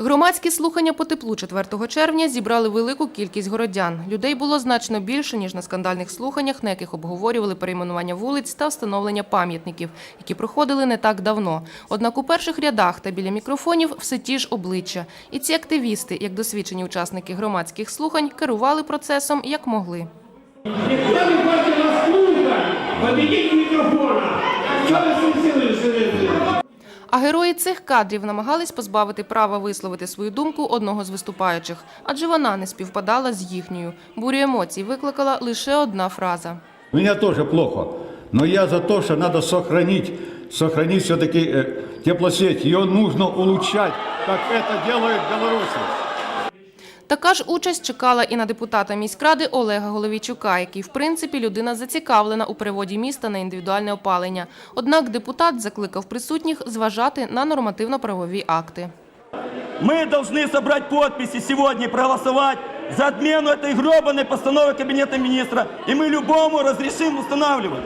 Громадські слухання по теплу 4 червня зібрали велику кількість городян. Людей було значно більше, ніж на скандальних слуханнях, на яких обговорювали перейменування вулиць та встановлення пам'ятників, які проходили не так давно. Однак у перших рядах та біля мікрофонів все ті ж обличчя. І ці активісти, як досвідчені учасники громадських слухань, керували процесом як могли. Никуда не хватит вас слухать! Победить микрофона! Что вы силы А герої цих кадрів намагались позбавити права висловити свою думку одного з виступаючих, адже вона не співпадала з їхньою. Бурю емоцій викликала лише одна фраза. У меня тоже плохо. Но я за то, что надо сохранить, сохранить все-таки э, теплосеть. Ее нужно улучшать, как это делают белорусы. Така ж участь чекала і на депутата міськради Олега Головійчука, який, в принципі, людина зацікавлена у переводі міста на індивідуальне опалення. Однак депутат закликав присутніх зважати на нормативно-правові акти. Мы должны собрать подписи сегодня и проголосовать за отмену этой гробаной постановы Кабинета министра. И мы любому разрешим устанавливать.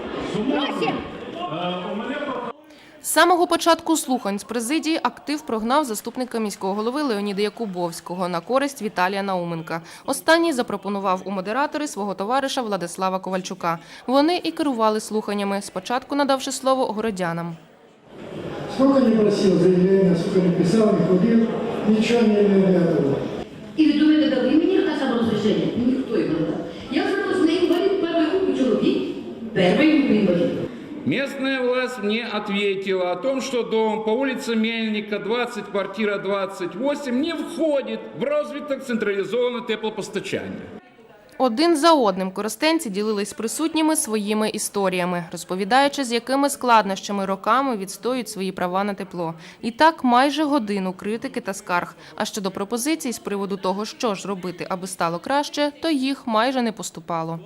З самого початку слухань з президії актив прогнав заступника міського голови Леоніда Якубовського на користь Віталія Науменка. Останній запропонував у модератори свого товариша Владислава Ковальчука. Вони і керували слуханнями, спочатку надавши слово городянам. Сколько не просил заявления, сколько не писал, не ходил, ничего не, не, не. І ви думаєте, дали мені наказав розрішення? Ніхто його не дав. Я звернувся на інвалід першої групи чоловік, першої групи інвалід. Местная власть мне ответила о том, что дом по улице Мельника, 20, квартира 28 не входит в розвиток централизованного теплопостачання. Один за одним користенці ділились присутніми своїми історіями, розповідаючи, з якими складнощами роками відстоюють свої права на тепло. І так майже годину критики та скарг. А щодо пропозицій з приводу того, що ж робити, аби стало краще, то їх майже не поступало.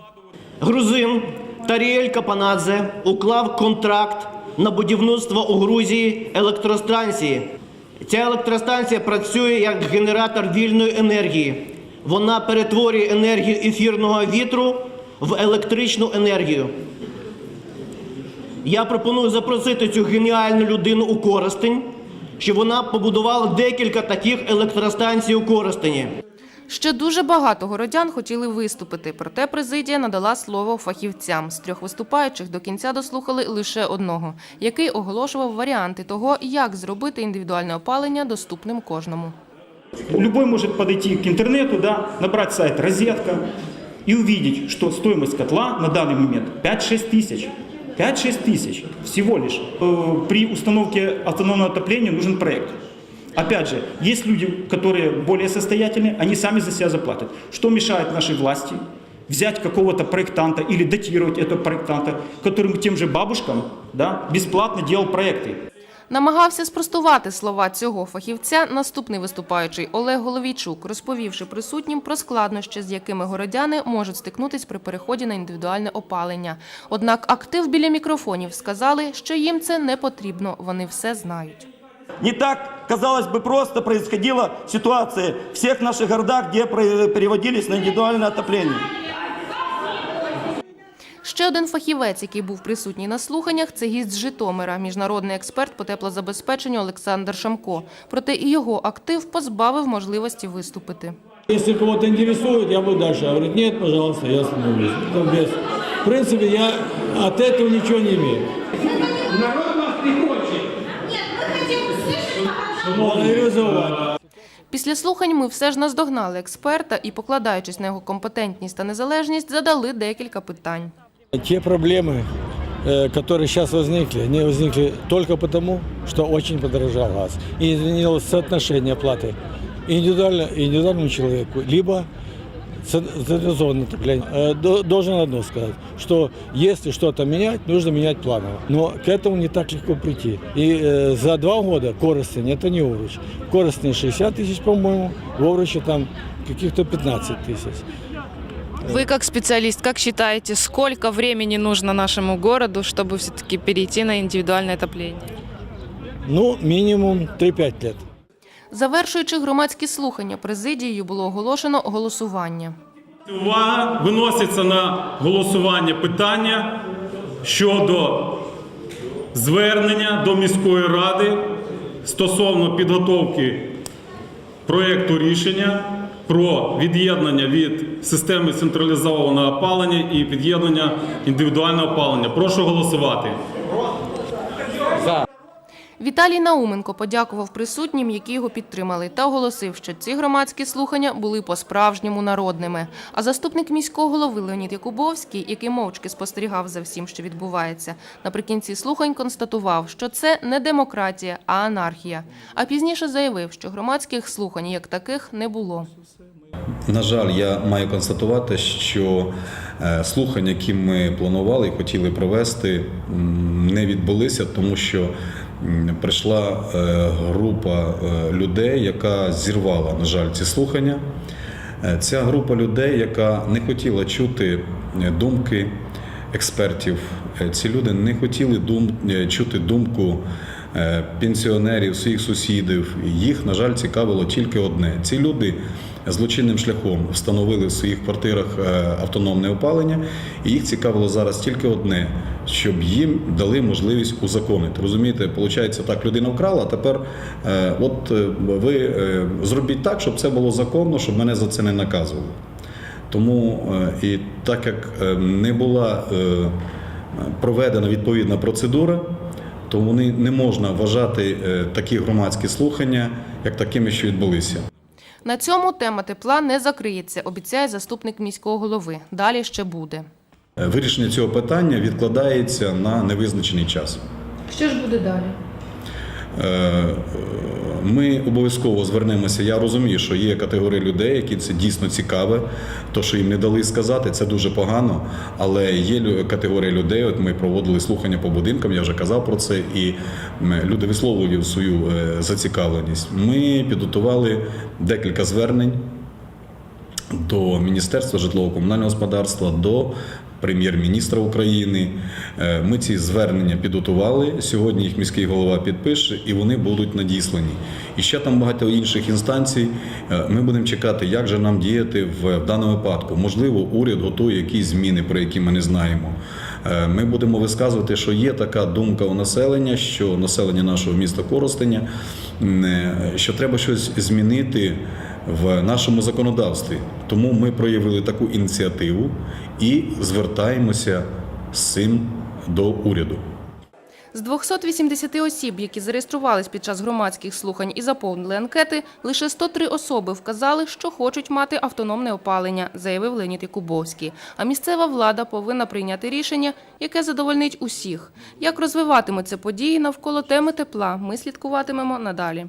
Грузин Таріель Капанадзе уклав контракт на будівництво у Грузії електростанції. Ця електростанція працює як генератор вільної енергії. Вона перетворює енергію ефірного вітру в електричну енергію. Я пропоную запросити цю геніальну людину у Коростень, щоб вона побудувала декілька таких електростанцій у Коростені. Ще дуже багато городян хотіли виступити, проте президія надала слово фахівцям. З трьох виступаючих до кінця дослухали лише одного, який оголошував варіанти того, як зробити індивідуальне опалення доступним кожному. Любой может подойти к интернету, да, набрать сайт «Розетка» и увидеть, что стоимость котла на данный момент 5-6 тысяч. 5-6 тысяч всего лишь. Э, При установке автономного отопления нужен проект. Опять же, есть люди, которые более состоятельные, они сами за себя заплатят. Что мешает нашей власти взять какого-то проектанта или датировать этого проектанта, которым тем же бабушкам да, бесплатно делал проекты? Намагався спростувати слова цього фахівця наступний виступаючий Олег Головійчук, розповівши присутнім про складнощі, з якими городяни можуть стикнутись при переході на індивідуальне опалення. Однак актив біля мікрофонів сказали, що їм це не потрібно, вони все знають. Не так, казалось бы, просто происходила ситуация в всех наших городах, где про- переводились на индивидуальное отопление. Ще один фахівець, який був присутній на слуханнях, це гість з Житомира, міжнародний експерт по теплозабезпеченню Олександр Шамко. Проте і його актив позбавив можливості виступити. Если кого-то интересует, я буду дальше. Говорит, нет, пожалуйста, я остановлюсь. Это без... В принципе, я от этого ничего не имею. Благодарю за увагу. Після слухань ми все ж наздогнали експерта і, покладаючись на його компетентність та незалежність, задали декілька питань. Те проблемы, э, которые сейчас возникли, они возникли только потому, что очень подорожал газ. И изменилось соотношение оплаты индивидуально, индивидуальному человеку, либо цен- централизованное отопление. Э, до- Должен одно сказать, что если что-то менять, нужно менять планово. Но к этому не так легко прийти. И э, за два года Коростень, это не Овруч. В Коростне 60 тысяч, по-моему, в Овруче там каких-то 15 тысяч. Вы как специалист, как считаете, сколько времени нужно нашему городу, чтобы все-таки перейти на индивидуальное отопление? Ну, минимум 3-5 лет. Завершуючи громадські слухання, президією було оголошено голосування. Увага виноситься на голосування питання щодо звернення до міської ради стосовно підготовки проєкту рішення про від'єднання від системи централізованого опалення і під'єднання індивідуального опалення. Прошу голосувати. Віталій Науменко подякував присутнім, які його підтримали, та оголосив, що ці громадські слухання були по-справжньому народними. А заступник міського голови Леонід Якубовський, який мовчки спостерігав за всім, що відбувається, наприкінці слухань констатував, що це не демократія, а анархія. А пізніше заявив, що громадських слухань як таких не було. На жаль, я маю констатувати, що е, слухання, які ми планували і хотіли провести, не відбулися, тому що прийшла е, група е, людей, яка зірвала, на жаль, ці слухання. Е, Ця група людей, яка не хотіла чути думки експертів, ці люди не хотіли дум, чути думку пенсіонерів, своїх сусідів. Їх, на жаль, цікавило тільки одне: ці люди злочинним шляхом встановили в своїх квартирах автономне опалення, і їх цікавило зараз тільки одне, щоб їм дали можливість узаконити. Розумієте, виходить, так людина вкрала, а тепер е, от е, ви е, зробіть так, щоб це було законно, щоб мене за це не наказували. Тому і так як не була проведена відповідна процедура, то вони не можна вважати такі громадські слухання як такими, що відбулися. На цьому тема тепла не закриється, обіцяє заступник міського голови. Далі ще буде. Е, Вирішення цього питання відкладається на невизначений час. Що ж буде далі? Е, Ми обов'язково звернемося. Я розумію, що є категорії людей, які це дійсно цікаве. То, що їм не дали сказати, це дуже погано. Але є категорія людей. От ми проводили слухання по будинкам, я вже казав про це, і люди висловлювали свою е, зацікавленість. Ми підготували декілька звернень до Міністерства житлово-комунального господарства, до прем'єр-міністра України. Е, Ми ці звернення підготували. Сьогодні їх міський голова підпише, і вони будуть надіслані. І ще там багато інших інстанцій. Е, Ми будемо чекати, як же нам діяти в, даному випадку. Можливо, уряд готує якісь зміни, про які ми не знаємо. Е, Ми будемо висказувати, що є така думка у населення, що населення нашого міста Коростеня, що треба щось змінити в нашому законодавстві. Тому ми проявили таку ініціативу і звертаємося з цим до уряду. З 280 осіб, які зареєструвались під час громадських слухань і заповнили анкети, лише 103 особи вказали, що хочуть мати автономне опалення, заявив Леонід Якубовський. А місцева влада повинна прийняти рішення, яке задовольнить усіх. Як розвиватимуться події навколо теми тепла, ми слідкуватимемо надалі.